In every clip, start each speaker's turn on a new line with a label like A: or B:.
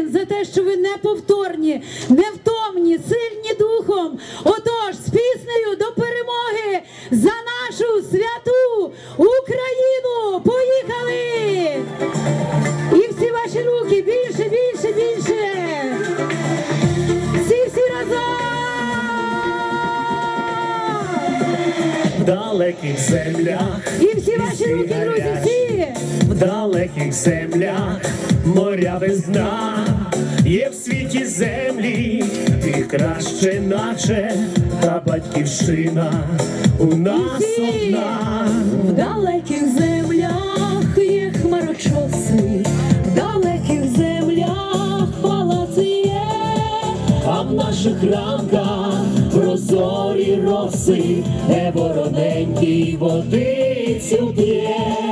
A: Україн за те, що ви неповторні, невтомні, сильні духом. Отож, з піснею до перемоги за нашу святу Україну! Поїхали! І всі ваші руки більше, більше, більше! Всі, всі разом!
B: В далеких землях
A: І всі ваші руки, друзі, всі!
B: В далеких землях. Моря без дна, є в світі землі, і краще, наче та батьківщина у нас одна.
C: В далеких землях є хмарочоси, в далеких землях палаци є,
B: А в наших ранках прозорі роси, де вороненький водицю п'є,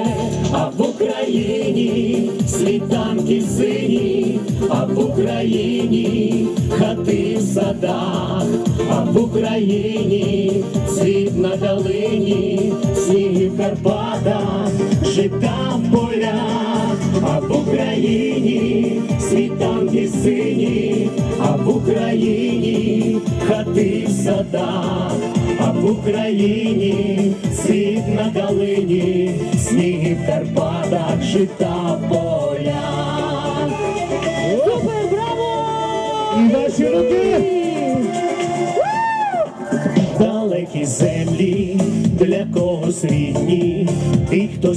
B: а в Україні світанки сині, а в Україні хати в садах, а в Україні світ на долині, сніги в Карпатах, жита в полях, а в Україні світанки сині, а в Україні хати в садах, а в Україні світ на долині, Карпатах, жита поля.
A: Супер, браво!
B: І ваші руки! Далекі землі для когось рідні, і хто